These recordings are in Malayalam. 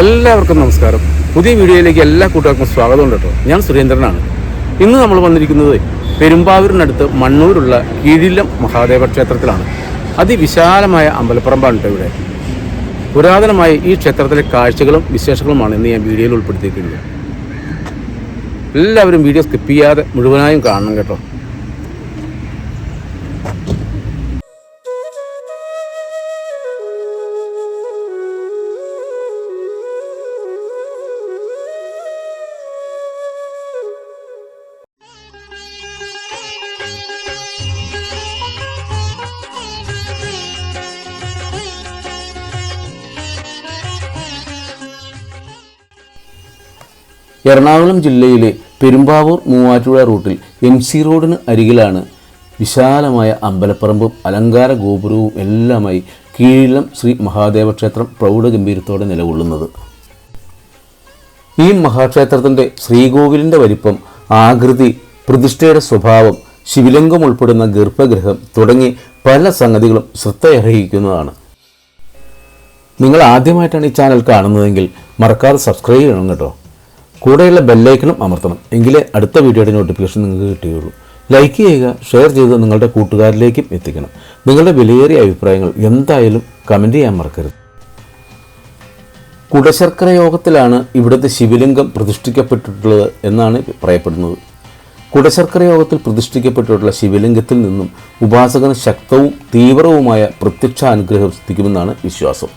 എല്ലാവർക്കും നമസ്കാരം. പുതിയ വീഡിയോയിലേക്ക് എല്ലാ കൂട്ടുകാർക്കും സ്വാഗതം കേട്ടോ. ഞാൻ സുരേന്ദ്രനാണ്. ഇന്ന് നമ്മൾ വന്നിരിക്കുന്നത് പെരുമ്പാവൂരിനടുത്ത് മണ്ണൂരുള്ള കീഴിലം മഹാദേവ ക്ഷേത്രത്തിലാണ്. അതിവിശാലമായ അമ്പലപ്പറമ്പാണ് കേട്ടോ ഇവിടെ. പുരാതനമായ ഈ ക്ഷേത്രത്തിലെ കാഴ്ചകളും വിശേഷങ്ങളുമാണ് ഇന്ന് ഞാൻ വീഡിയോയിൽ ഉൾപ്പെടുത്തിയിട്ടുള്ളത്. എല്ലാവരും വീഡിയോ സ്കിപ്പ് ചെയ്യാതെ മുഴുവനായും കാണണം കേട്ടോ. എറണാകുളം ജില്ലയിലെ പെരുമ്പാവൂർ മൂവാറ്റുപുഴ റൂട്ടിൽ എം സി റോഡിന് അരികിലാണ് വിശാലമായ അമ്പലപ്പറമ്പും അലങ്കാര ഗോപുരവും എല്ലാമായി കീഴിലം ശ്രീ മഹാദേവ ക്ഷേത്രം പ്രൗഢഗംഭീരത്തോടെ നിലകൊള്ളുന്നത്. ഈ മഹാക്ഷേത്രത്തിന്റെ ശ്രീകോവിലിന്റെ വലിപ്പം ആകൃതി പ്രതിഷ്ഠയുടെ സ്വഭാവം ശിവലിംഗം ഉൾപ്പെടുന്ന ഗർഭഗൃഹം തുടങ്ങി പല സംഗതികളും ശ്രദ്ധയർഹിക്കുന്നതാണ്. നിങ്ങൾ ആദ്യമായിട്ടാണ് ഈ ചാനൽ കാണുന്നതെങ്കിൽ മറക്കാതെ സബ്സ്ക്രൈബ് ചെയ്യണം കേട്ടോ. കൂടെയുള്ള ബെല്ലൈക്കണും അമർത്തണം. എങ്കിലേ അടുത്ത വീഡിയോയുടെ നോട്ടിഫിക്കേഷൻ നിങ്ങൾക്ക് കിട്ടുകയുള്ളൂ ലൈക്ക് ചെയ്യുക ഷെയർ ചെയ്ത് നിങ്ങളുടെ കൂട്ടുകാരിലേക്കും എത്തിക്കണം. നിങ്ങളുടെ വിലയേറിയ അഭിപ്രായങ്ങൾ എന്തായാലും കമന്റ് ചെയ്യാൻ മറക്കരുത്. കുടശർക്കര യോഗത്തിലാണ് ഇവിടുത്തെ ശിവലിംഗം പ്രതിഷ്ഠിക്കപ്പെട്ടിട്ടുള്ളത് എന്നാണ് പറയപ്പെടുന്നത്. കുടശർക്കര യോഗത്തിൽ പ്രതിഷ്ഠിക്കപ്പെട്ടിട്ടുള്ള ശിവലിംഗത്തിൽ നിന്നും ഉപാസകന് ശക്തവും തീവ്രവുമായ പ്രത്യക്ഷ അനുഗ്രഹം സിദ്ധിക്കുമെന്നാണ് വിശ്വാസം.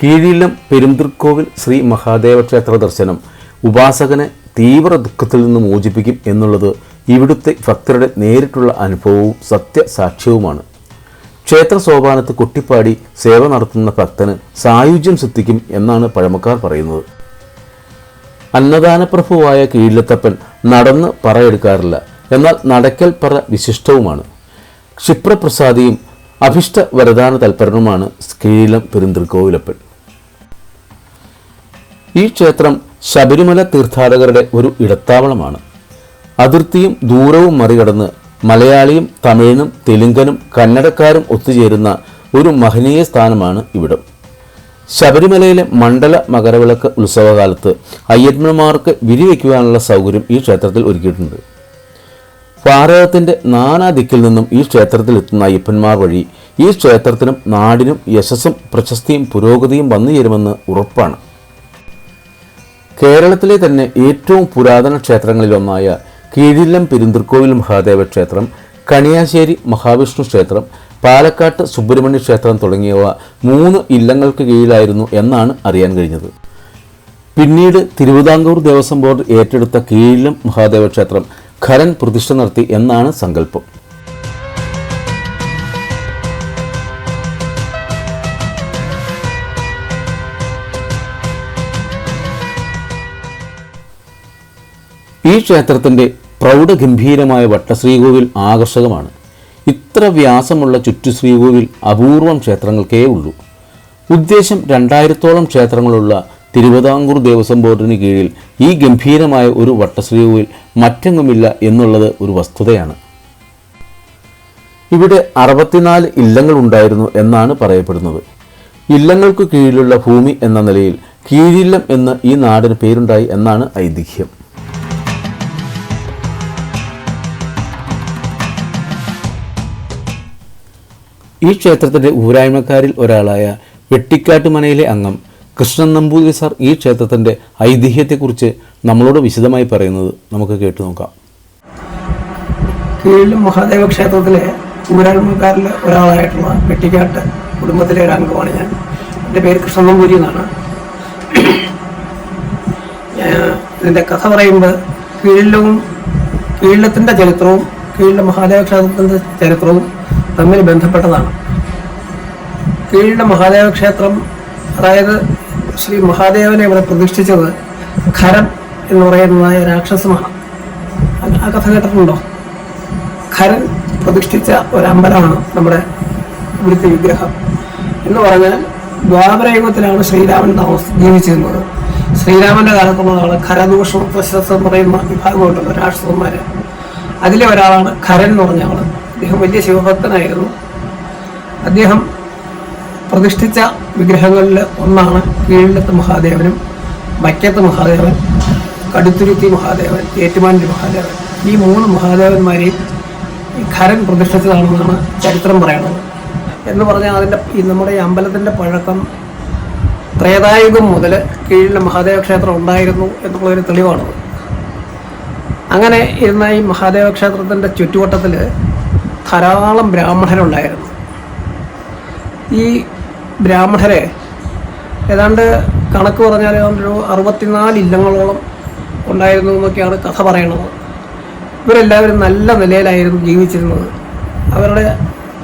കീഴിലം പെരുന്തൃക്കോവിൽ ശ്രീ മഹാദേവ ക്ഷേത്ര ദർശനം ഉപാസകനെ തീവ്ര ദുഃഖത്തിൽ നിന്ന് മോചിപ്പിക്കും എന്നുള്ളത് ഇവിടുത്തെ ഭക്തരുടെ നേരിട്ടുള്ള അനുഭവവും സത്യസാക്ഷ്യവുമാണ്. ക്ഷേത്ര സോപാനത്ത് കൊട്ടിപ്പാടി സേവ നടത്തുന്ന ഭക്തന് സായുജ്യം സിദ്ധിക്കും എന്നാണ് പഴമക്കാർ പറയുന്നത്. അന്നദാനപ്രഭുവായ കീഴിലത്തപ്പൻ നടന്ന് പറയെടുക്കാറില്ല. എന്നാൽ നടക്കൽ പറ വിശിഷ്ടവുമാണ്. ക്ഷിപ്രപ്രസാദിയും അഭിഷ്ട വരദാന തൽപരനുമാണ് കീഴിലം പെരുന്തൃക്കോവിലപ്പൻ ഈ ക്ഷേത്രം ശബരിമല തീർത്ഥാടകരുടെ ഒരു ഇടത്താവളമാണ്. അതിർത്തിയും ദൂരവും മറികടന്ന് മലയാളിയും തമിഴനും തെലുങ്കനും കന്നഡക്കാരും ഒത്തുചേരുന്ന ഒരു മഹനീയ സ്ഥാനമാണ് ഇവിടം. ശബരിമലയിലെ മണ്ഡല മകരവിളക്ക് ഉത്സവകാലത്ത് അയ്യന്മാർക്ക് വിരിവയ്ക്കുവാനുള്ള സൗകര്യം ഈ ക്ഷേത്രത്തിൽ ഒരുക്കിയിട്ടുണ്ട്. ഭാരതത്തിന്റെ നാനാ ദിക്കിൽ നിന്നും ഈ ക്ഷേത്രത്തിൽ എത്തുന്ന അയ്യപ്പന്മാർ വഴി ഈ ക്ഷേത്രത്തിനും നാടിനും യശസ്സും പ്രശസ്തിയും പുരോഗതിയും വന്നു ചേരുമെന്ന് ഉറപ്പാണ്. കേരളത്തിലെ തന്നെ ഏറ്റവും പുരാതന ക്ഷേത്രങ്ങളിലൊന്നായ കീഴില്ലം പെരുന്തൃക്കോവിൽ മഹാദേവ ക്ഷേത്രം കണിയാശ്ശേരി മഹാവിഷ്ണു ക്ഷേത്രം പാലക്കാട്ട് സുബ്രഹ്മണ്യ ക്ഷേത്രം തുടങ്ങിയവ മൂന്ന് ഇല്ലങ്ങൾക്ക് കീഴിലായിരുന്നു എന്നാണ് അറിയാൻ കഴിഞ്ഞത്. പിന്നീട് തിരുവിതാംകൂർ ദേവസ്വം ബോർഡ് ഏറ്റെടുത്ത കീഴിലം മഹാദേവ ക്ഷേത്രം ഖരൻ പ്രതിഷ്ഠ നടത്തി എന്നാണ് സങ്കല്പം. ഈ ക്ഷേത്രത്തിന്റെ പ്രൗഢഗംഭീരമായ വട്ടശ്രീകോവിൽ ആകർഷകമാണ്. ഇത്ര വ്യാസമുള്ള ചുറ്റുശ്രീകോവിൽ അപൂർവം ക്ഷേത്രങ്ങൾക്കേ ഉള്ളൂ. ഉദ്ദേശം രണ്ടായിരത്തോളം ക്ഷേത്രങ്ങളുള്ള തിരുവിതാംകൂർ ദേവസ്വം ബോർഡിന് കീഴിൽ ഈ ഗംഭീരമായ ഒരു വട്ടശ്രീകോവിൽ മറ്റെങ്ങുമില്ല എന്നുള്ളത് ഒരു വസ്തുതയാണ്. ഇവിടെ അറുപത്തിനാല് ഇല്ലങ്ങൾ ഉണ്ടായിരുന്നു എന്നാണ് പറയപ്പെടുന്നത്. ഇല്ലങ്ങൾക്ക് കീഴിലുള്ള ഭൂമി എന്ന നിലയിൽ കീഴില്ലം എന്ന് ഈ നാടിന് പേരുണ്ടായി എന്നാണ് ഐതിഹ്യം. ഈ ക്ഷേത്രത്തിന്റെ ഊരായ്മക്കാരിൽ ഒരാളായ വെട്ടിക്കാട്ടുമനയിലെ അംഗം കൃഷ്ണൻ നമ്പൂതിരി സാർ ഈ ക്ഷേത്രത്തിന്റെ ഐതിഹ്യത്തെക്കുറിച്ച് നമ്മളോട് വിശദമായി പറയുന്നത് നമുക്ക് കേട്ടു നോക്കാം. കീഴിൽ മഹാദേവ ക്ഷേത്രത്തിലെ ഊരായ്മക്കാരിൽ ഒരാളായിട്ടുള്ള വെട്ടിക്കാട്ട് കുടുംബത്തിലെ ഒരു അംഗമാണ് ഞാൻ. എന്റെ പേര് കൃഷ്ണൻ നമ്പൂരി എന്നാണ്. ഇതിന്റെ കഥ പറയുമ്പോൾ കീഴിലവും കീഴിലത്തിന്റെ ചരിത്രവും കീഴിലെ മഹാദേവ ക്ഷേത്രത്തിന്റെ ചരിത്രവും തമ്മിൽ ബന്ധപ്പെട്ടതാണ്. കീഴിലെ മഹാദേവ ക്ഷേത്രം അതായത് ശ്രീ മഹാദേവനെ ഇവിടെ പ്രതിഷ്ഠിച്ചത് ഖരം എന്ന് പറയുന്നതായ രാക്ഷസമാണ്. ആ കഥ കേട്ടിട്ടുണ്ടോ? ഖരൻ പ്രതിഷ്ഠിച്ച ഒരു അമ്പലമാണ് നമ്മുടെ ഇവിടുത്തെ വിഗ്രഹം. എന്ന് പറഞ്ഞാൽ ദ്വാപരയുഗത്തിലാണ് ശ്രീരാമൻ താമസ ജീവിച്ചിരുന്നത്. ശ്രീരാമന്റെ കാലത്തുള്ളതാണ് ഖരദൂഷണ പ്രശസ്തം പറയുന്ന വിഭാഗമുണ്ടല്ലോ രാക്ഷസന്മാര്. അതിലെ ഒരാളാണ് ഖരൻ എന്ന് പറഞ്ഞ ആൾ. അദ്ദേഹം വലിയ ശിവഭക്തനായിരുന്നു. അദ്ദേഹം പ്രതിഷ്ഠിച്ച വിഗ്രഹങ്ങളിൽ ഒന്നാണ് കീഴിലത്ത് മഹാദേവനും വൈക്കത്ത് മഹാദേവൻ കടുത്തുരുത്തി മഹാദേവൻ ഏറ്റുമാനൂർ മഹാദേവൻ. ഈ മൂന്ന് മഹാദേവന്മാരെയും ഖരൻ പ്രതിഷ്ഠിച്ചതാണെന്നാണ് ചരിത്രം പറയുന്നത്. എന്ന് പറഞ്ഞാൽ അതിന്റെ നമ്മുടെ ഈ അമ്പലത്തിന്റെ പഴക്കം ത്രേതായുഗം മുതൽ കീഴിലെ മഹാദേവ ക്ഷേത്രം ഉണ്ടായിരുന്നു എന്നുള്ളൊരു തെളിവാണത്. അങ്ങനെ ഇരുന്ന ഈ മഹാദേവ ക്ഷേത്രത്തിന്റെ ചുറ്റുവട്ടത്തിൽ ധാരാളം ബ്രാഹ്മണരുണ്ടായിരുന്നു. ഈ ബ്രാഹ്മണരെ ഏതാണ്ട് കണക്ക് പറഞ്ഞാൽ ഒരു അറുപത്തിനാല് ഇല്ലങ്ങളോളം ഉണ്ടായിരുന്നു എന്നൊക്കെയാണ് കഥ പറയണത് ഇവരെല്ലാവരും നല്ല നിലയിലായിരുന്നു ജീവിച്ചിരുന്നത്. അവരുടെ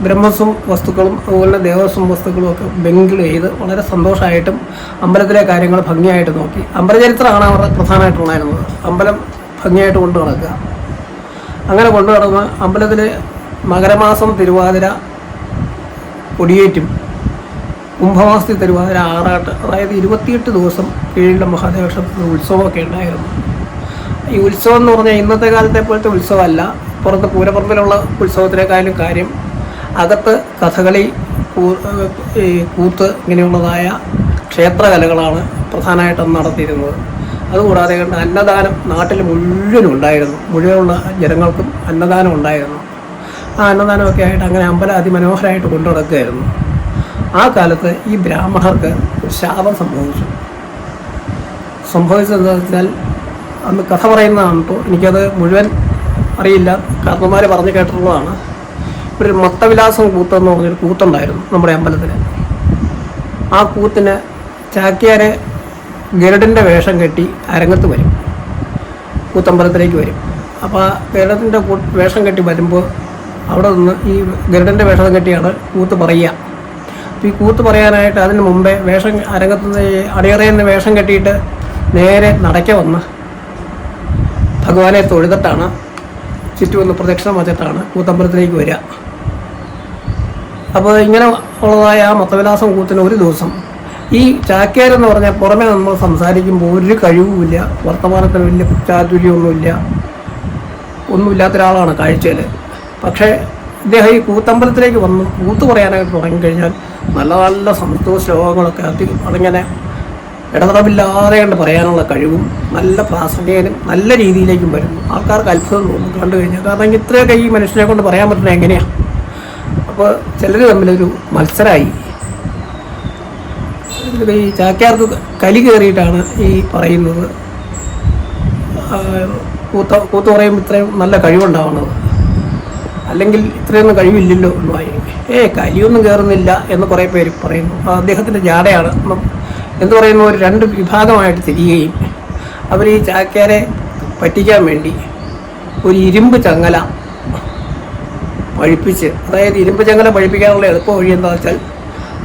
ബ്രഹ്മസ്വം വസ്തുക്കളും അതുപോലെ ദേവസ്വം വസ്തുക്കളും ഒക്കെ ബെങ്കിൾ ചെയ്ത് വളരെ സന്തോഷമായിട്ടും അമ്പലത്തിലെ കാര്യങ്ങൾ ഭംഗിയായിട്ട് നോക്കി. അമ്പലചരിത്രമാണ് അവരുടെ പ്രധാനമായിട്ടുണ്ടായിരുന്നത്. അമ്പലം ഭംഗിയായിട്ട് കൊണ്ടു നടക്കുക. അങ്ങനെ കൊണ്ടു നടന്ന് അമ്പലത്തിൽ മകരമാസം തിരുവാതിര കൊടിയേറ്റും കുംഭമാസത്തിൽ തിരുവാതിര ആറാട്ട് അതായത് ഇരുപത്തിയെട്ട് ദിവസം കീഴിലെ മഹാദേവ ക്ഷേത്രത്തിൽ ഉത്സവമൊക്കെ ഉണ്ടായിരുന്നു. ഈ ഉത്സവം എന്ന് പറഞ്ഞാൽ ഇന്നത്തെ കാലത്തെ പോലത്തെ ഉത്സവമല്ല. പുറത്ത് പൂരപ്പുറത്തിലുള്ള ഉത്സവത്തിനേക്കാളും കാര്യം അകത്ത് കഥകളി കൂത്ത് ഇങ്ങനെയുള്ളതായ ക്ഷേത്രകലകളാണ് പ്രധാനമായിട്ടും നടത്തിയിരുന്നത്. അതുകൂടാതെ അന്നദാനം നാട്ടിൽ മുഴുവനും ഉണ്ടായിരുന്നു. മുഴുവനുള്ള ജനങ്ങൾക്കും അന്നദാനം ഉണ്ടായിരുന്നു. അന്നദാനമൊക്കെ ആയിട്ട് അങ്ങനെ അമ്പലം അതിമനോഹരമായിട്ട് കൊണ്ടു നടക്കുകയായിരുന്നു ആ കാലത്ത് ഈ ബ്രാഹ്മണർക്ക് ശാപം സംഭവിച്ചു. സംഭവിച്ചത് എന്താ വെച്ചാൽ അന്ന് കഥ പറയുന്നതാണ് കേട്ടോ എനിക്കത് മുഴുവൻ അറിയില്ല. കാരണന്മാർ പറഞ്ഞു കേട്ടിട്ടുള്ളതാണ്. ഒരു മൊത്തവിലാസം കൂത്തെന്ന് പറഞ്ഞൊരു കൂത്തുണ്ടായിരുന്നു നമ്മുടെ അമ്പലത്തിൽ ആ കൂത്തിന് ചാക്യാരെ ഗരുഡന്റെ വേഷം കെട്ടി അരങ്ങത്ത് വരും. കൂത്തമ്പലത്തിലേക്ക് വരും. അപ്പോൾ ഗരുഡത്തിന്റെ വേഷം കെട്ടി വരുമ്പോൾ അവിടെ നിന്ന് ഈ ഗരുഡന്റെ വേഷം കെട്ടിയാണ് കൂത്ത് പറയുക. അപ്പോൾ ഈ കൂത്ത് പറയാനായിട്ട് അതിന് മുമ്പേ വേഷം അരങ്ങത്ത് ഈ വേഷം കെട്ടിയിട്ട് നേരെ നടക്ക വന്ന് ഭഗവാനെ തൊഴുതിട്ടാണ് ചുറ്റും ഒന്ന് പ്രദക്ഷിണം വച്ചിട്ടാണ് കൂത്തമ്പലത്തിലേക്ക് വരിക. അപ്പോൾ ഇങ്ങനെ ഉള്ളതായ ആ മൊത്തവിലാസം കൂത്തിന് ഒരു ദിവസം. ഈ ചാക്യാരെന്ന് പറഞ്ഞാൽ പുറമെ നമ്മൾ സംസാരിക്കുമ്പോൾ ഒരു കഴിവുമില്ല വർത്തമാനത്തിന് വലിയ ചാതുര്യമൊന്നുമില്ല ഒന്നുമില്ലാത്ത ഒരാളാണ് കാഴ്ചയിൽ പക്ഷേ ഇദ്ദേഹം ഈ കൂത്തമ്പലത്തിലേക്ക് വന്ന്. കൂത്ത് പറയാനായിട്ട് തുടങ്ങിക്കഴിഞ്ഞാൽ നല്ല നല്ല സംസ്കൃത ശ്ലോകങ്ങളൊക്കെ അതി അതിങ്ങനെ ഇടതടവില്ലാതെ കണ്ട് പറയാനുള്ള കഴിവും നല്ല പ്രാസംഗികനും നല്ല രീതിയിലേക്കും വരും. ആൾക്കാർക്ക് അത്ഭുതം തോന്നും കണ്ടു കഴിഞ്ഞാൽ. കാരണം ഇത്രയൊക്കെ ഈ മനുഷ്യനെ കൊണ്ട് പറയാൻ പറ്റുന്നത് എങ്ങനെയാണ് അപ്പോൾ ചിലർ തമ്മിലൊരു മത്സരമായി ഈ ചാക്യാർക്ക് കലി കയറിയിട്ടാണ് ഈ പറയുന്നത്. കൂത്ത കൂത്ത് പറയുമ്പോൾ ഇത്രയും നല്ല കഴിവുണ്ടാവണത്. അല്ലെങ്കിൽ ഇത്രയൊന്നും കഴിവില്ലല്ലോ ഉള്ളുവായി ഏ കലിയൊന്നും കയറുന്നില്ല എന്ന് കുറേ പേര് പറയുന്നു. അദ്ദേഹത്തിന്റെ ജാടയാണ്. എന്ന് പറയുന്ന? ഒരു രണ്ട് വിഭാഗമായിട്ട് തിരിയുകയും അവർ ഈ ചാക്യാരെ പറ്റിക്കാൻ വേണ്ടി ഒരു ഇരുമ്പ് ചങ്ങല പഴിപ്പിച്ച് അതായത് ഇരുമ്പ് ചങ്ങല പഴിപ്പിക്കാനുള്ള എളുപ്പ വഴി എന്താ വെച്ചാൽ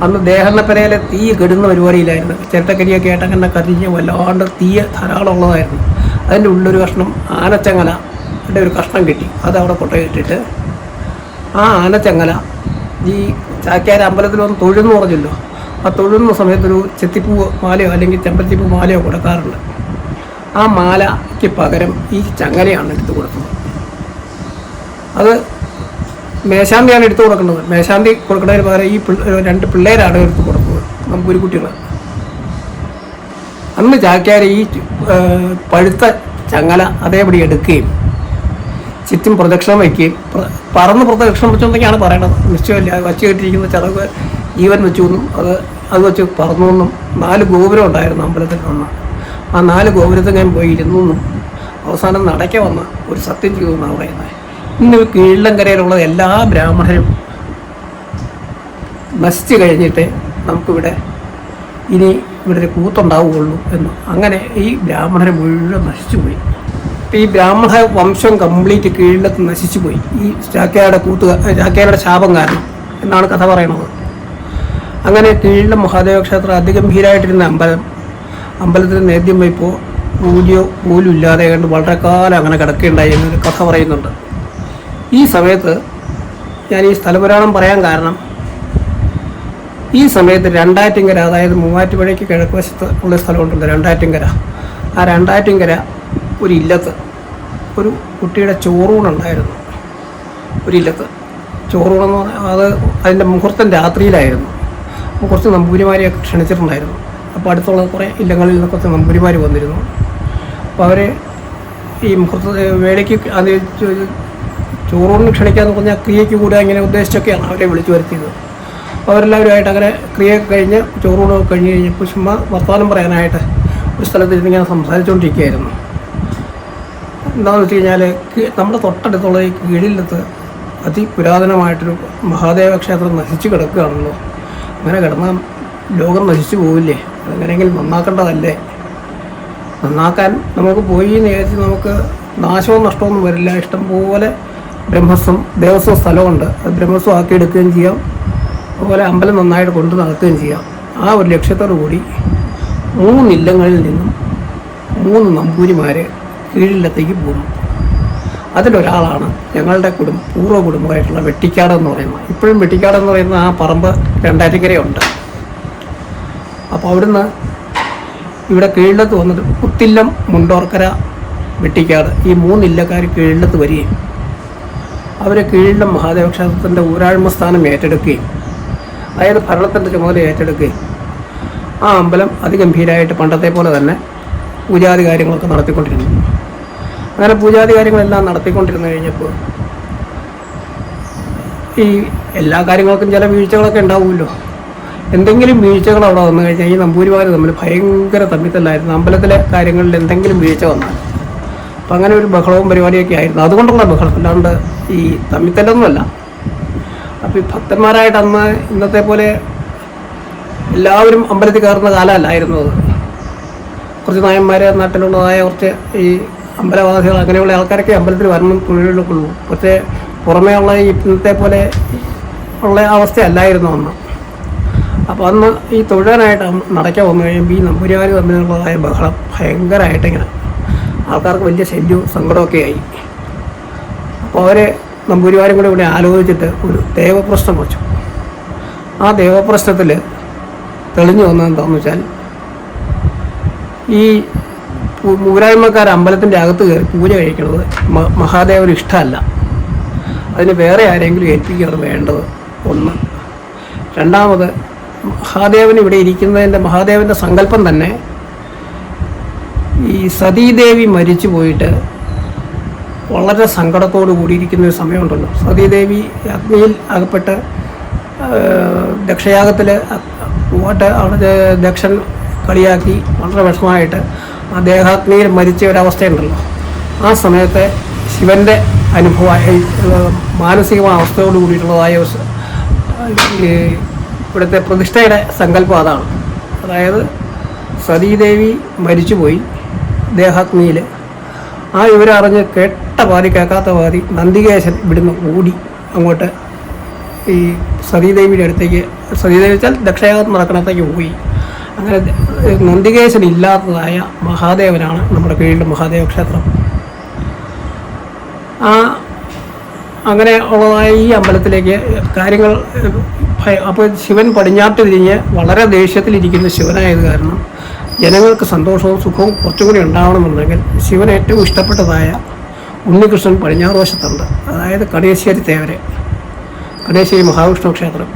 അന്ന് ദേഹണ്ണപ്പരയിലെ തീ കെടുന്ന പരിപാടിയിലായിരുന്നു. ചിരട്ടക്കരിയൊക്കെ ഏട്ടങ്ങനെ കരിഞ്ഞ് വല്ലാണ്ട് തീ ധാരാളം ഉള്ളതായിരുന്നു അതിന്റെ ഉള്ളൊരു കഷ്ണം ആനച്ചങ്ങല യുടെ ഒരു കഷ്ണം കിട്ടി. അത് അവിടെ കൊട്ടയിട്ടിട്ട് ആ ആനച്ചങ്ങല ഈ ചാക്കാര അമ്പലത്തിൽ വന്ന് തൊഴുന്ന് പറഞ്ഞല്ലോ. ആ തൊഴുന്ന സമയത്തൊരു ചെത്തിപ്പൂവ് മാലയോ അല്ലെങ്കിൽ ചെമ്പത്തിപ്പൂ മാലയോ കൊടുക്കാറുണ്ട്. ആ മാലയ്ക്ക് പകരം ഈ ചങ്ങലയാണ് എടുത്തു കൊടുക്കുന്നത്. അത് മേശാന്തിയാണ് എടുത്തു കൊടുക്കുന്നത്. മേശാന്തി കൊടുക്കുന്നതിന് പകരം ഈ രണ്ട് പിള്ളേരാണ് എടുത്തു കൊടുക്കുന്നത്. നമുക്ക് ഒരു കുട്ടികൾ അന്ന് ചാക്യാർ ഈ പഴുത്ത ചങ്ങല അതേപടി എടുക്കുകയും ചുറ്റും പ്രദക്ഷിണം വയ്ക്കുകയും പറന്ന് പ്രദക്ഷിണം വെച്ചെന്നൊക്കെയാണ് പറയണത്. നിശ്ചയമില്ല. വച്ച് കെട്ടിയിരിക്കുന്ന ചിറക് ജീവൻ വെച്ചു എന്നും അത് അത് വെച്ച് പറന്നു എന്നും നാല് ഗോപുരം ഉണ്ടായിരുന്നു അമ്പലത്തിൽ വന്ന. ആ നാല് ഗോപുരത്തിൽ ഞാൻ പോയി ഇരുന്നു എന്നും അവസാനം നടക്ക വന്ന ഒരു സത്യം ചെയ്തു എന്നാണ് പറയുന്നത് ഇന്ന് കീഴിലങ്കരയിലുള്ള എല്ലാ ബ്രാഹ്മണരും നശിച്ചു കഴിഞ്ഞിട്ട് നമുക്കിവിടെ ഇനി ഇവിടെ ഒരു കൂത്തുണ്ടാവുകയുള്ളൂ എന്ന്. അങ്ങനെ ഈ ബ്രാഹ്മണരെ മുഴുവൻ നശിച്ചുപോയി. ഈ ബ്രാഹ്മണ വംശം കംപ്ലീറ്റ് കീഴിലത്ത് നശിച്ചു പോയി. ഈ ചാക്യാരുടെ കൂത്ത് ചാക്യാരുടെ ശാപം കാരണം എന്നാണ് കഥ പറയുന്നത്. അങ്ങനെ കീഴിലെ മഹാദേവ ക്ഷേത്രം അതിഗംഭീരമായിട്ടിരുന്ന അമ്പലം അമ്പലത്തിൽ നേദ്യം വയ്പ്പോ പൂജയോ പോലും ഇല്ലാതെ കണ്ട് വളരെ കാലം അങ്ങനെ കിടക്കുകയുണ്ടായി എന്നൊരു കഥ പറയുന്നുണ്ട്. ഈ സമയത്ത് ഞാൻ ഈ സ്ഥലപുരാണം പറയാൻ കാരണം ഈ സമയത്ത് രണ്ടാറ്റിങ്കര അതായത് മൂവാറ്റുപുഴയ്ക്ക് കിഴക്ക് വശത്ത് ഉള്ള സ്ഥലമുണ്ടല്ലോ രണ്ടാറ്റിങ്കര. ആ രണ്ടാറ്റിങ്കര ഒരു ഇല്ലത്ത് ഒരു കുട്ടിയുടെ ചോറൂണുണ്ടായിരുന്നു ഒരു ഇല്ലത്ത് ചോറൂണെന്ന് പറഞ്ഞാൽ അത് അതിന്റെ മുഹൂർത്തം രാത്രിയിലായിരുന്നു. അപ്പോൾ കുറച്ച് നമ്പൂരിമാരെയൊക്കെ ക്ഷണിച്ചിട്ടുണ്ടായിരുന്നു. അപ്പോൾ അടുത്തുള്ള കുറേ ഇല്ലങ്ങളിൽ നിന്ന് കുറച്ച് നമ്പൂരിമാർ വന്നിരുന്നു. അപ്പോൾ അവരെ ഈ മുഹൂർത്ത വേലയ്ക്ക് അത് ചോറൂണിന് ക്ഷണിക്കാന്ന് പറഞ്ഞാൽ ക്രിയയ്ക്ക് കൂടെ ഇങ്ങനെ ഉദ്ദേശിച്ചൊക്കെയാണ് അവരെ വിളിച്ചു വരുത്തിയത്. അപ്പോൾ അവരെല്ലാവരുമായിട്ട് അങ്ങനെ ക്രിയ കഴിഞ്ഞ് ചോറൂണൊക്കെ കഴിഞ്ഞ് കഴിഞ്ഞപ്പോൾ ചുമ്മാ വർത്തമാനം പറയാനായിട്ട് ഒരു സ്ഥലത്ത് ഇരുന്ന് ഇങ്ങനെ സംസാരിച്ചുകൊണ്ടിരിക്കുകയായിരുന്നു എന്താണെന്ന് വെച്ച് കഴിഞ്ഞാൽ നമ്മുടെ തൊട്ടടുത്തുള്ള ഈ കീഴിലത്ത് അതിപുരാതനമായിട്ടൊരു മഹാദേവ ക്ഷേത്രം നശിച്ചു കിടക്കുകയാണല്ലോ. അങ്ങനെ കിടന്നാൽ ലോകം നശിച്ചു പോവില്ലേ? അങ്ങനെയെങ്കിൽ നന്നാക്കേണ്ടതല്ലേ? നന്നാക്കാൻ നമുക്ക് പോയി നേരിച്ച് നമുക്ക് നാശവും നഷ്ടമൊന്നും വരില്ല. ഇഷ്ടം പോലെ ബ്രഹ്മസ്വം ദേവസ്വം സ്ഥലമുണ്ട്. അത് ബ്രഹ്മസ്വം ആക്കിയെടുക്കുകയും ചെയ്യാം. അതുപോലെ അമ്പലം നന്നായിട്ട് കൊണ്ടു നടക്കുകയും ചെയ്യാം. ആ ഒരു ലക്ഷ്യത്തോടു കൂടി മൂന്നില്ലങ്ങളിൽ നിന്നും മൂന്ന് നമ്പൂരിമാർ കീഴിലത്തേക്ക് പോകുന്നു. അതിലൊരാളാണ് ഞങ്ങളുടെ കുടുംബ പൂർവ കുടുംബമായിട്ടുള്ള വെട്ടിക്കാട് എന്ന് പറയുന്നത്. ഇപ്പോഴും വെട്ടിക്കാട് എന്ന് പറയുന്ന ആ പറമ്പ് രണ്ടായിരക്കരയുണ്ട് അപ്പോൾ അവിടുന്ന് ഇവിടെ കീഴിലത്ത് വന്നിട്ട് പുത്തില്ലം മുണ്ടോർക്കര വെട്ടിക്കാട്. ഈ മൂന്നില്ലക്കാർ കീഴിലത്ത് വരികയും അവർ കീഴിലം മഹാദേവ ക്ഷേത്രത്തിന്റെ ഊരാഴ്മ സ്ഥാനം ഏറ്റെടുക്കുകയും അതായത് ഭരണത്തിന്റെ ചുമതല ഏറ്റെടുക്കുകയും ആ അമ്പലം അതിഗംഭീരമായിട്ട് പണ്ടത്തെ പോലെ തന്നെ പൂജാതി കാര്യങ്ങളൊക്കെ നടത്തിക്കൊണ്ടിരുന്നു. അങ്ങനെ പൂജാതി കാര്യങ്ങളെല്ലാം നടത്തിക്കൊണ്ടിരുന്നു കഴിഞ്ഞപ്പോൾ ഈ എല്ലാ കാര്യങ്ങൾക്കും ചില വീഴ്ചകളൊക്കെ ഉണ്ടാവുമല്ലോ. എന്തെങ്കിലും വീഴ്ചകൾ അവിടെ വന്നു കഴിഞ്ഞാൽ ഈ നമ്പൂരിമാർ തമ്മിൽ ഭയങ്കര തമ്മിത്തല്ലായിരുന്നു. അമ്പലത്തിലെ കാര്യങ്ങളിൽ എന്തെങ്കിലും വീഴ്ച വന്നാൽ. അപ്പം അങ്ങനെ ഒരു ബഹളവും പരിപാടിയൊക്കെ ആയിരുന്നു. അതുകൊണ്ടുള്ള ബഹളം. അല്ലാണ്ട് ഈ തമ്മിത്തല്ലൊന്നുമല്ല അപ്പം ഈ ഭക്തന്മാരായിട്ട് അന്ന് ഇന്നത്തെ പോലെ എല്ലാവരും അമ്പലത്തിൽ കയറുന്ന കാലമല്ലായിരുന്നു കുറച്ച് നായന്മാർ നാട്ടിലുള്ളതായ കുറച്ച് ഈ അമ്പലവാസികൾ അങ്ങനെയുള്ള ആൾക്കാരൊക്കെ അമ്പലത്തിൽ വരണം തൊഴിലുള്ളൂ പക്ഷേ പുറമേ ഉള്ള ഇന്നത്തെ പോലെ ഉള്ള അവസ്ഥയല്ലായിരുന്നു അന്ന്. അപ്പോൾ അന്ന് ഈ തൊഴിലാനായിട്ട് നടക്കാൻ വന്നു കഴിയുമ്പോൾ ഈ നമ്പൂരിമാർ തമ്മിലുള്ളതായ ബഹളം ഭയങ്കരമായിട്ടിങ്ങനെ ആൾക്കാർക്ക് വലിയ ശല്യവും സങ്കടമൊക്കെ ആയി. അപ്പോൾ അവരെ നമ്പൂരിമാരും കൂടെ ഇവിടെ ആലോചിച്ചിട്ട് ഒരു ദേവപ്രശ്നം വെച്ചു. ആ ദേവപ്രശ്നത്തിൽ തെളിഞ്ഞു വന്നത് എന്താണെന്ന് വെച്ചാൽ ഈ മൂരായ്മക്കാർ അമ്പലത്തിന്റെ അകത്ത് കയറി പൂജ കഴിക്കുന്നത് മഹാദേവന് ഇഷ്ടമല്ല. അതിന് വേറെ ആരെങ്കിലും ഏൽപ്പിക്കുകയാണ് വേണ്ടത് ഒന്ന്. രണ്ടാമത് മഹാദേവൻ ഇവിടെ ഇരിക്കുന്നതിന്റെ മഹാദേവന്റെ സങ്കല്പം തന്നെ ഈ സതീദേവി മരിച്ചു പോയിട്ട് വളരെ സങ്കടത്തോടു കൂടിയിരിക്കുന്ന ഒരു സമയമുണ്ടല്ലോ. സതീദേവി അഗ്നിയിൽ അകപ്പെട്ട് ദക്ഷയാഗത്തിൽ പോയിട്ട് അവിടെ ദക്ഷൻ കളിയാക്കി വളരെ വിഷമമായിട്ട് ആ ദേഹാഗ്നിയിൽ മരിച്ച ഒരവസ്ഥയുണ്ടല്ലോ. ആ സമയത്തെ ശിവന്റെ അനുഭവ മാനസികമായ അവസ്ഥയോട് കൂടിയിട്ടുള്ളതായ ഇവിടുത്തെ പ്രതിഷ്ഠയുടെ സങ്കല്പം അതാണ്. അതായത് സതീദേവി മരിച്ചുപോയി ദേഹാഗ്നിയിൽ ആ വിവരം അറിഞ്ഞ് കേട്ട പാതി കേൾക്കാത്ത പാതി നന്ദികേശൻ ഇവിടുന്ന് ഓടി അങ്ങോട്ട് ഈ സതീദേവിയുടെ അടുത്തേക്ക്. സതീദേവി വെച്ചാൽ ദക്ഷയാഗം നടക്കണത്തേക്ക് പോയി. അങ്ങനെ നന്ദികേശൻ ഇല്ലാത്തതായ മഹാദേവനാണ് നമ്മുടെ കീഴിലെ മഹാദേവ ക്ഷേത്രം. ആ അങ്ങനെ ഉള്ളതായ ഈ അമ്പലത്തിലേക്ക് കാര്യങ്ങൾ അപ്പോൾ ശിവൻ പടിഞ്ഞാട്ട് തിരിഞ്ഞ് വളരെ ദേഷ്യത്തിലിരിക്കുന്ന ശിവനായത് കാരണം ജനങ്ങൾക്ക് സന്തോഷവും സുഖവും കുറച്ചുകൂടി ഉണ്ടാവണമെന്നുണ്ടെങ്കിൽ ശിവൻ ഏറ്റവും ഇഷ്ടപ്പെട്ടതായ ഉണ്ണികൃഷ്ണൻ പടിഞ്ഞാറ് വശത്തുണ്ട്. അതായത് കടേശ്ശേരി തേവരെ കടേശ്ശേരി മഹാവിഷ്ണു ക്ഷേത്രം.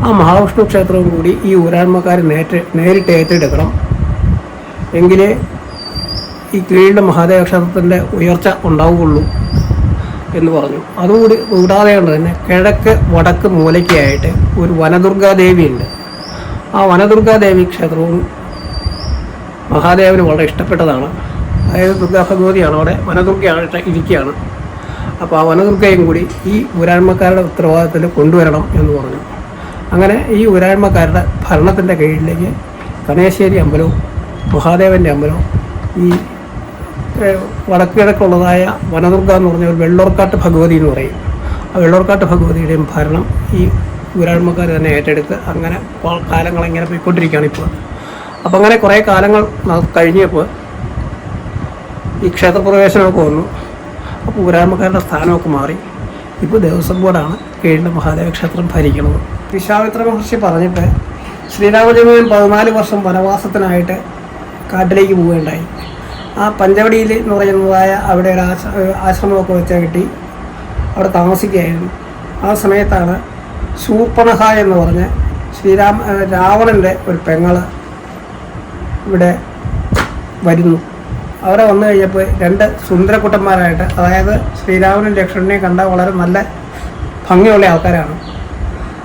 ആ മഹാവിഷ്ണു ക്ഷേത്രവും കൂടി ഈ ഊരാൺമക്കാർ നേരിട്ട് നേരിട്ട് ഏറ്റെടുക്കണം. എങ്കിലേ ഈ കീഴിലെ മഹാദേവ ക്ഷേത്രത്തിന്റെ ഉയർച്ച ഉണ്ടാവുകയുള്ളൂ എന്ന് പറഞ്ഞു. അതുകൂടി കൂടാതെ കൊണ്ട് തന്നെ കിഴക്ക് വടക്ക് മൂലയ്ക്കായിട്ട് ഒരു വനദുർഗാദേവിയുണ്ട് ആ വനദുർഗാദേവി ക്ഷേത്രവും മഹാദേവന് വളരെ ഇഷ്ടപ്പെട്ടതാണ്. അതായത് ദുർഗാഭഗവതിയാണ് അവിടെ വനദുർഗയായിട്ട് ഇരിക്കുകയാണ്. അപ്പോൾ ആ വനദുർഗയും കൂടി ഈ ഊരാഴ്മക്കാരുടെ ഉത്തരവാദിത്തത്തിൽ കൊണ്ടുവരണം എന്ന് പറഞ്ഞു. അങ്ങനെ ഈ ഊരായ്മക്കാരുടെ ഭരണത്തിന്റെ കീഴിലേക്ക് കണേശ്ശേരി അമ്പലവും മഹാദേവന്റെ അമ്പലവും ഈ വടക്ക് കിഴക്കുള്ളതായ വനദുർഗ എന്ന് പറഞ്ഞ ഒരു വെള്ളോർക്കാട്ട് ഭഗവതി എന്ന് പറയും. ആ വെള്ളോർക്കാട്ട് ഭഗവതിയുടെയും ഭരണം ഈ ഊരാഴ്മക്കാർ തന്നെ ഏറ്റെടുത്ത് അങ്ങനെ കാലങ്ങൾ ഇങ്ങനെ പോയിക്കൊണ്ടിരിക്കുകയാണ് ഇപ്പോൾ. അപ്പം അങ്ങനെ കുറേ കാലങ്ങൾ കഴിഞ്ഞപ്പോൾ ഈ ക്ഷേത്രപ്രവേശനമൊക്കെ വന്നു. അപ്പോൾ ഊരാഴ്മക്കാരുടെ സ്ഥാനമൊക്കെ മാറി. ഇപ്പോൾ ദേവസ്വം ബോർഡാണ് കീഴിലെ മഹാദേവ ക്ഷേത്രം ഭരിക്കുന്നത് വിശ്വാമിത്ര മഹർഷി പറഞ്ഞിട്ട് ശ്രീരാമചന്ദ്രൻ പതിനാല് വർഷം വനവാസത്തിനായിട്ട് കാട്ടിലേക്ക് പോവുകയുണ്ടായി. ആ പഞ്ചവടിയിൽ എന്ന് പറയുന്നതായ അവിടെ ഒരു ആശ്ര ആശ്രമമൊക്കെ വെച്ച് കിട്ടി അവിടെ താമസിക്കുകയായിരുന്നു. ആ സമയത്താണ് ശൂർപ്പണഹ എന്ന് പറഞ്ഞ് ശ്രീരാമ രാവണന്റെ ഒരു പെങ്ങൾ ഇവിടെ വരുന്നു. അവിടെ വന്നു കഴിഞ്ഞപ്പോൾ രണ്ട് സുന്ദരക്കുട്ടന്മാരായിട്ട് അതായത് ശ്രീരാമനും ലക്ഷ്മണനെയും കണ്ട വളരെ നല്ല ഭംഗിയുള്ള ആൾക്കാരാണ്.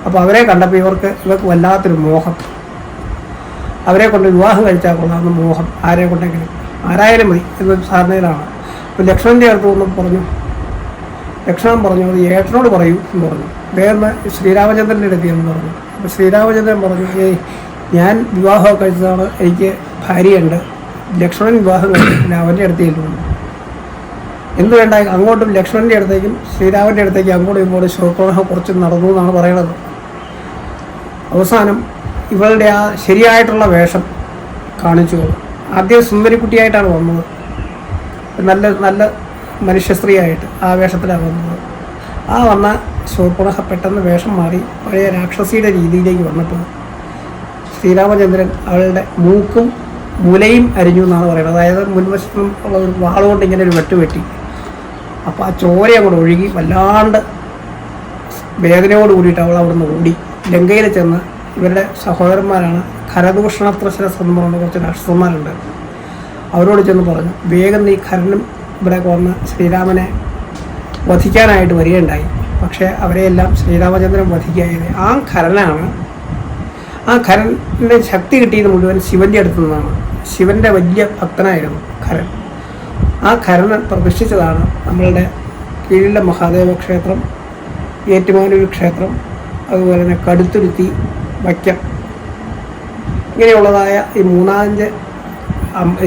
അപ്പോൾ അവരെ കണ്ടപ്പോൾ ഇവർക്ക് ഇവർക്ക് വല്ലാത്തൊരു മോഹം. അവരെ കൊണ്ട് വിവാഹം കഴിച്ചാൽ കൊള്ളാമെന്ന് മോഹം ആരെ കൊണ്ടെങ്കിലും. ആരായാലും മതി എന്നൊരു ധാരണയിലാണ് അപ്പോൾ ലക്ഷ്മണന്റെ അടുത്ത് ഒന്നും പറഞ്ഞു ലക്ഷ്മണൻ പറഞ്ഞു അത് ഏട്ടനോട് പറയൂ എന്ന് പറഞ്ഞു. വേറെ ശ്രീരാമചന്ദ്രന്റെ അടുത്ത് എന്ന് പറഞ്ഞു. അപ്പോൾ ശ്രീരാമചന്ദ്രൻ പറഞ്ഞു ഏയ് ഞാൻ വിവാഹമൊക്കെ കഴിച്ചതാണ്. എനിക്ക് ഭാര്യയുണ്ട്. ലക്ഷ്മണൻ വിവാഹം കഴിഞ്ഞ് അവന്റെ അടുത്തേക്ക് വന്നു. എന്ത് വേണ്ട അങ്ങോട്ടും ലക്ഷ്മണന്റെ അടുത്തേക്കും ശ്രീരാമന്റെ അടുത്തേക്കും അങ്ങോട്ടും ഇങ്ങോട്ടും ശോക്രോഹം കുറച്ച് നടന്നു എന്നാണ് പറയണത്. അവസാനം ഇവളുടെ ആ ശരിയായിട്ടുള്ള വേഷം കാണിച്ചു ആദ്യം സുന്ദരിക്കുട്ടിയായിട്ടാണ് വന്നത്. നല്ല നല്ല മനുഷ്യ സ്ത്രീയായിട്ട് ആ വേഷത്തിലാണ് വന്നത്. ആ വന്ന ശൂർപ്പണഹ പെട്ടെന്ന് വേഷം മാറി പഴയ രാക്ഷസിയുടെ രീതിയിലേക്ക് വന്നപ്പോൾ ശ്രീരാമചന്ദ്രൻ അവളുടെ മൂക്കും മുലയും അരിഞ്ഞു എന്നാണ് പറയുന്നത്. അതായത് മുൻവശത്തും ഉള്ള ഒരു വാളുകൊണ്ട് ഇങ്ങനെ ഒരു വെട്ട് വെട്ടി. അപ്പോൾ ആ ചോര അങ്ങോട്ട് ഒഴുകി വല്ലാണ്ട് വേദനയോട് കൂടിയിട്ട് അവൾ അവിടുന്ന് ഓടി. ലങ്കയിൽ ചെന്ന് ഇവരുടെ സഹോദരന്മാരാണ് ഖരദൂഷണത്രശരസ് എന്ന് പറയുന്ന കുറച്ച് രാക്ഷസന്മാരുണ്ട് അവരോട് ചെന്ന് പറഞ്ഞു വേഗം നീ ഖരനും ഇവിടെ വന്ന് ശ്രീരാമനെ വധിക്കാനായിട്ട് വരികയുണ്ടായി. പക്ഷേ അവരെയെല്ലാം ശ്രീരാമചന്ദ്രൻ വധിക്കായത് ആ ഖരനാണ് ആ ഖരന്റെ ശക്തി കിട്ടിയത് മുഴുവൻ ശിവന്റെ അടുത്തു നിന്നാണ്. ശിവന്റെ വലിയ ഭക്തനായിരുന്നു ഖരൻ ആ ഖരൻ പ്രതിഷ്ഠിച്ചതാണ് നമ്മളുടെ കീഴിലെ മഹാദേവ ക്ഷേത്രം ഏറ്റുമാനൂർ ക്ഷേത്രം അതുപോലെ തന്നെ കടുത്തുരുത്തി വയ്ക്കം ഇങ്ങനെയുള്ളതായ ഈ മൂന്നാഞ്ച്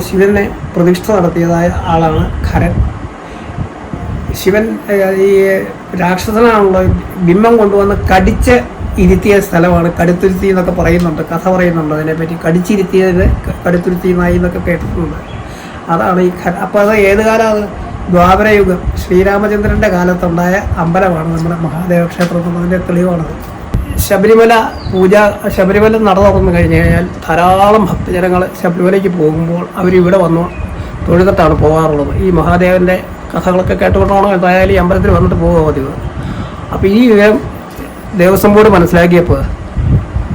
ശിവനെ പ്രതിഷ്ഠ നടത്തിയതായ ആളാണ് ഖരൻ ശിവൻ ഈ രാക്ഷസനാണുള്ള ബിംബം കൊണ്ടുവന്ന് കടിച്ച് ഇരുത്തിയ സ്ഥലമാണ് കടുത്തുരുത്തി എന്നൊക്കെ പറയുന്നുണ്ട് കഥ പറയുന്നുണ്ട്. അതിനെപ്പറ്റി കടിച്ചിരുത്തിയത് ക- കടുത്തുരുത്തി നായി എന്നൊക്കെ കേട്ടിട്ടുണ്ട്. അതാണ് ഈ അപ്പോൾ അത് ഏത് കാലമാണ്? ദ്വാപരയുഗം. ശ്രീരാമചന്ദ്രന്റെ കാലത്തുണ്ടായ അമ്പലമാണ് നമ്മുടെ മഹാദേവ ക്ഷേത്രം എന്നതിന്റെ തെളിവാണത്. ശബരിമല പൂജ ശബരിമല നട കഴിഞ്ഞ് കഴിഞ്ഞാൽ ധാരാളം ഭക്തജനങ്ങൾ ശബരിമലയ്ക്ക് പോകുമ്പോൾ അവരിവിടെ വന്നു തൊഴുതിട്ടാണ് പോകാറുള്ളത്. ഈ മഹാദേവന്റെ കഥകളൊക്കെ കേട്ടുകൊണ്ടാണോ എന്തായാലും ഈ അമ്പലത്തിൽ വന്നിട്ട് പോകുക പതിവ്. അപ്പോൾ ഈ വിവരം ദേവസ്വം ബോർഡ് മനസ്സിലാക്കിയപ്പോൾ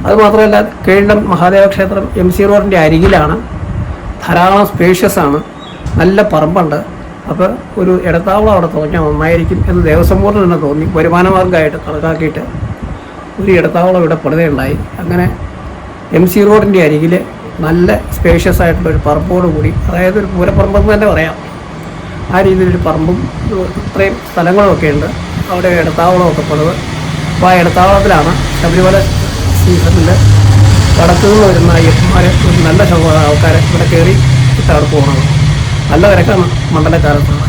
അതുമാത്രമല്ല മാത്രമല്ല കീഴിലം മഹാദേവ ക്ഷേത്രം എം സി റോഡിന്റെ അരികിലാണ്. ധാരാളം സ്പേഷ്യസ് ആണ്. നല്ല പറമ്പുണ്ട്. അപ്പോൾ ഒരു ഇടത്താവളം അവിടെ തുടങ്ങിയാൽ നന്നായിരിക്കും എന്ന് ദേവസ്വം ബോർഡിന് തന്നെ തോന്നി. വരുമാനമാർഗമായിട്ട് കണക്കാക്കിയിട്ട് ഒരു ഇടത്താവളം ഇവിടെ പെടുകയുണ്ടായി അങ്ങനെ എം സി റോഡിന്റെ അരികിൽ നല്ല സ്പേഷ്യസ് ആയിട്ടുള്ള ഒരു പറമ്പോട് കൂടി അതായത് ഒരു പൂരപ്പറമ്പെന്ന് തന്നെ പറയാം. ആ രീതിയിലൊരു പറമ്പും ഇത്രയും സ്ഥലങ്ങളുമൊക്കെ ഉണ്ട്. അവിടെ ഇടത്താവളമൊക്കെ പണിത് അപ്പോൾ ആ ഇടത്താവളത്തിലാണ് ശബരിമല സീസണിൽ വടക്കു നിന്ന് വരുന്ന അയ്യപ്പന്മാരെ ഒരു നല്ല ആൾക്കാരെ ഇവിടെ കയറി ഇട്ട് അവിടെ പോകണം നല്ല തിരക്കാണ് മണ്ഡലക്കാലത്താണ്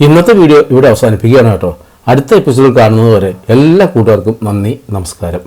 ഇന്നത്തെ വീഡിയോ ഇവിടെ അവസാനിപ്പിക്കുകയാണ് കേട്ടോ. അടുത്ത എപ്പിസോഡിൽ കാണുന്നതുവരെ എല്ലാ കൂട്ടുകാർക്കും നന്ദി നമസ്കാരം.